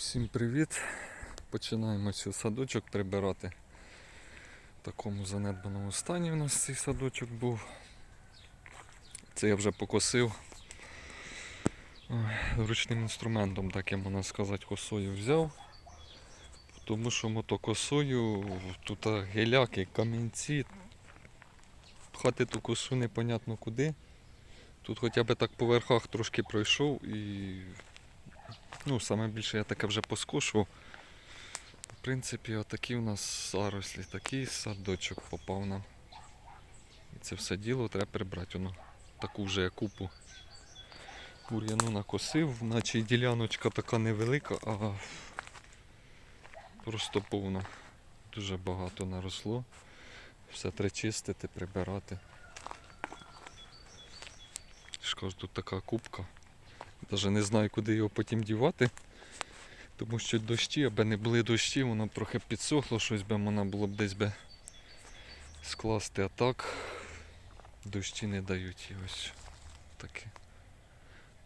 Всім привіт! Починаємо цей садочок прибирати. В такому занедбаному стані у нас цей садочок був. Це я вже покосив ручним інструментом, так я можна сказати, косою взяв. Тому що мотокосою тут геляки, камінці. Пхати ту косу непонятно куди. Тут хоча б так по верхах трошки пройшов і Ну, саме більше я таке вже поскошував. В принципі, отакі у нас зарослі, такий садочок попав нам. І це все діло треба прибрати. Воно таку вже я купу бур'яну накосив, наче діляночка така невелика, а просто повно. Дуже багато наросло. Все треба чистити, прибирати. кажу, тут така кубка. Навіть не знаю, куди його потім дівати. Тому що дощі, аби не були дощі, воно трохи підсохло, щось би можна було б десь би скласти, а так дощі не дають. І ось таке.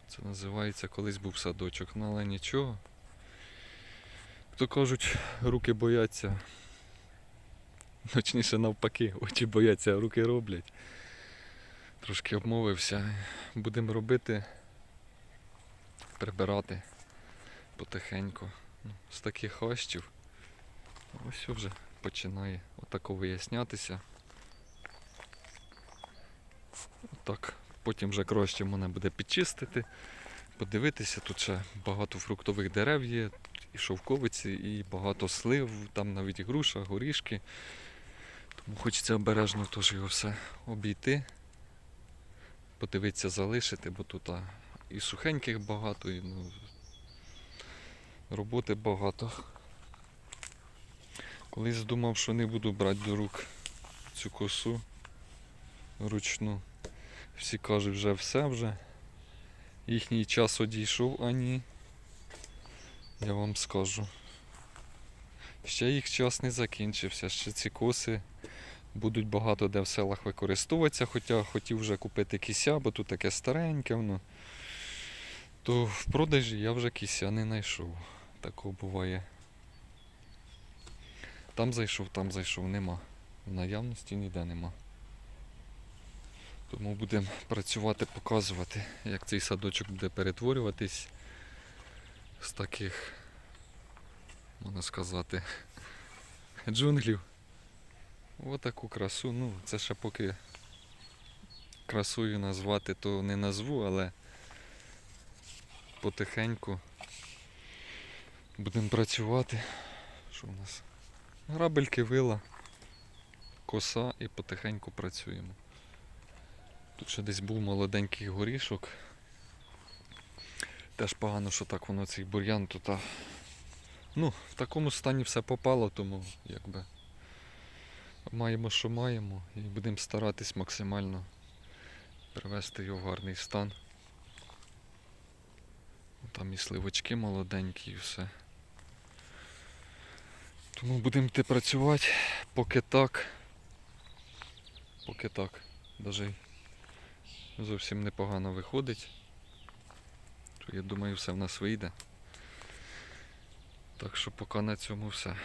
Це називається колись був садочок. Ну але нічого. То кажуть, руки бояться. Точніше навпаки, очі бояться, а руки роблять. Трошки обмовився. Будемо робити прибирати потихеньку. Ну, з таких хащів. Ось вже починає отако вияснятися. Отак. Потім вже краще мене буде підчистити, подивитися. Тут ще багато фруктових дерев є, і шовковиці, і багато слив, там навіть груша, горішки. Тому хочеться обережно теж його все обійти, подивитися, залишити, бо тут і сухеньких багато, і ну, роботи багато. Колись думав, що не буду брати до рук цю косу ручну. Всі кажуть, вже все вже. Їхній час одійшов, а ні. Я вам скажу. Ще їх час не закінчився, ще ці коси будуть багато де в селах використовуватися, хоча хотів вже купити кися, бо тут таке стареньке воно. То в продажі я вже кися не знайшов. Такого буває. Там зайшов, там зайшов, нема. В наявності ніде нема. Тому будемо працювати, показувати, як цей садочок буде перетворюватись з таких, можна сказати, джунглів. Отаку красу. Ну, це ще поки красою назвати, то не назву, але потихеньку будемо працювати. Що у нас? Грабельки, вила, коса і потихеньку працюємо. Тут ще десь був молоденький горішок. Теж погано, що так воно цей бур'ян тут. а, Ну, в такому стані все попало, тому якби маємо, що маємо, і будемо старатись максимально привести його в гарний стан. Там і сливочки молоденькі і все. Тому будемо йти працювати, поки так. Поки так. Даже зовсім непогано виходить. То, я думаю, все в нас вийде. Так що поки на цьому все.